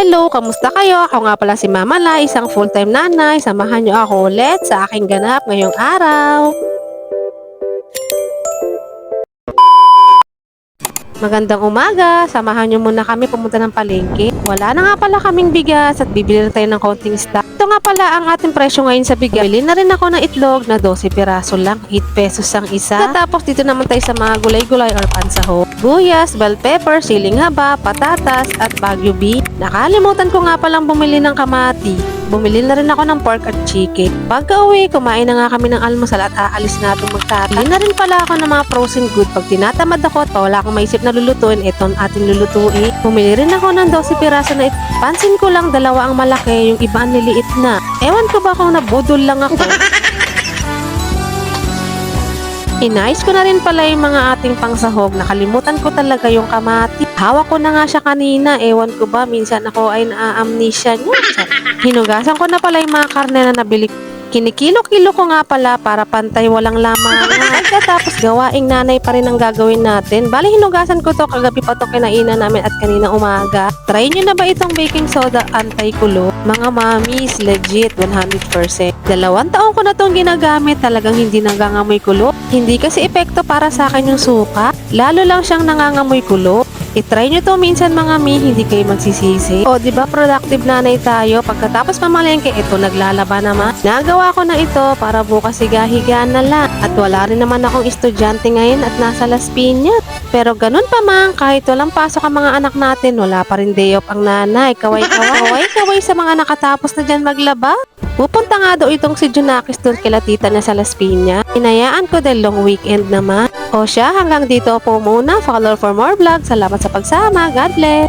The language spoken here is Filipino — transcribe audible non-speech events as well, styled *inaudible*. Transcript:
Hello, kamusta kayo? Ako nga pala si Mama La, isang full-time nanay. Samahan niyo ako ulit sa aking ganap ngayong araw. Magandang umaga. Samahan niyo muna kami pumunta ng palengke. Wala na nga pala kaming bigas at bibili na tayo ng konting stock. Ito nga pala ang ating presyo ngayon sa bigas. Bili na rin ako ng itlog na 12 piraso lang. 8 pesos ang isa. Tapos dito naman tayo sa mga gulay-gulay or pansaho. Guyas, bell pepper, siling haba, patatas at bagyo beef. Nakalimutan ko nga palang bumili ng kamati. Bumili na rin ako ng pork at chicken. Pagka uwi, kumain na nga kami ng almusal at aalis na itong magtata. Bili na rin pala ako ng mga frozen good. Pag tinatamad ako at wala akong maisip na lulutuin, ito ang ating lulutuin. Bumili rin ako ng 12 piraso na ito. Pansin ko lang dalawa ang malaki, yung iba ang liliit na. Ewan ko ba kung nabudol lang ako. *laughs* Inayos ko na rin pala yung mga ating pangsahog. Nakalimutan ko talaga yung kamati. Hawak ko na nga siya kanina. Ewan ko ba, minsan ako ay naa-amnesia niya. Hinugasan ko na pala yung mga karne na nabili. Kinikilo-kilo ko nga pala para pantay walang laman. Tapos gawaing nanay pa rin ang gagawin natin. Bali hinugasan ko to kagabi pa to kinainan namin at kanina umaga. Try nyo na ba itong baking soda anti-kulo? Mga mamis, legit 100%. Dalawang taon ko na tong ginagamit talagang hindi nangangamoy kulo. Hindi kasi epekto para sa akin yung suka. Lalo lang siyang nangangamoy kulo. I-try nyo to minsan mga mi, hindi kayo magsisisi. O, di ba productive nanay tayo? Pagkatapos mamalengke, ito naglalaba naman. Nagawa ko na ito para bukas higa-higaan na lang. At wala rin naman akong estudyante ngayon at nasa Las Piñas. Pero ganun pa man, kahit walang pasok ang mga anak natin, wala pa rin day off ang nanay. Kaway-kaway. *laughs* Kaway-kaway sa mga nakatapos na dyan maglaba. Pupunta nga daw itong si Junakis doon kila tita niya sa Las Piñas. Inayaan ko dahil long weekend naman. O siya, hanggang dito po muna. Follow for more vlogs. Salamat sa pagsama. God bless!